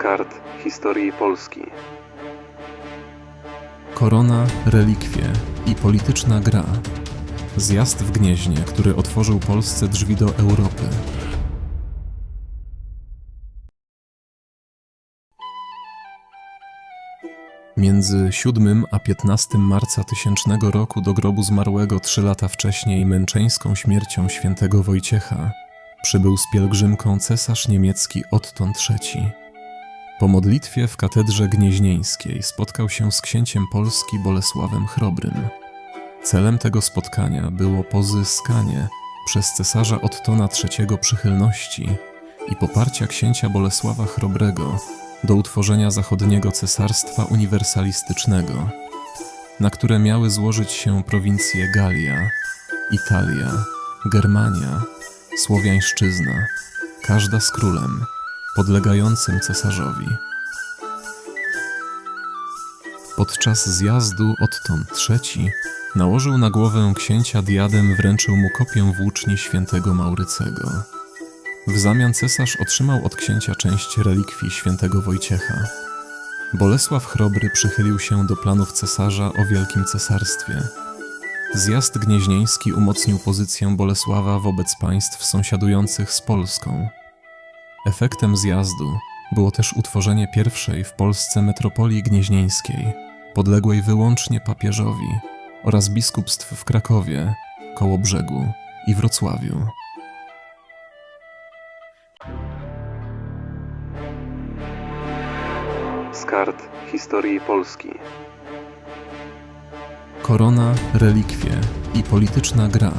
kart historii Polski. Korona, relikwie i polityczna gra. Zjazd w Gnieźnie, który otworzył Polsce drzwi do Europy. Między 7 a 15 marca tysięcznego roku do grobu zmarłego trzy lata wcześniej męczeńską śmiercią świętego Wojciecha przybył z pielgrzymką cesarz niemiecki Otton III. Po modlitwie w katedrze gnieźnieńskiej spotkał się z księciem Polski Bolesławem Chrobrym. Celem tego spotkania było pozyskanie przez cesarza Ottona III przychylności i poparcia księcia Bolesława Chrobrego do utworzenia zachodniego cesarstwa uniwersalistycznego, na które miały złożyć się prowincje Galia, Italia, Germania, Słowiańszczyzna, każda z królem, podlegającym cesarzowi. Podczas zjazdu odtąd trzeci nałożył na głowę księcia diadem, wręczył mu kopię włóczni świętego Maurycego. W zamian cesarz otrzymał od księcia część relikwii świętego Wojciecha. Bolesław Chrobry przychylił się do planów cesarza o wielkim cesarstwie. Zjazd gnieźnieński umocnił pozycję Bolesława wobec państw sąsiadujących z Polską. Efektem zjazdu było też utworzenie pierwszej w Polsce metropolii gnieźnieńskiej, podległej wyłącznie papieżowi, oraz biskupstw w Krakowie, Kołobrzegu i Wrocławiu. Z kart historii Polski. Korona, relikwie i polityczna gra.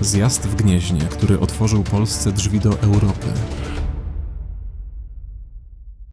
Zjazd w Gnieźnie, który otworzył Polsce drzwi do Europy.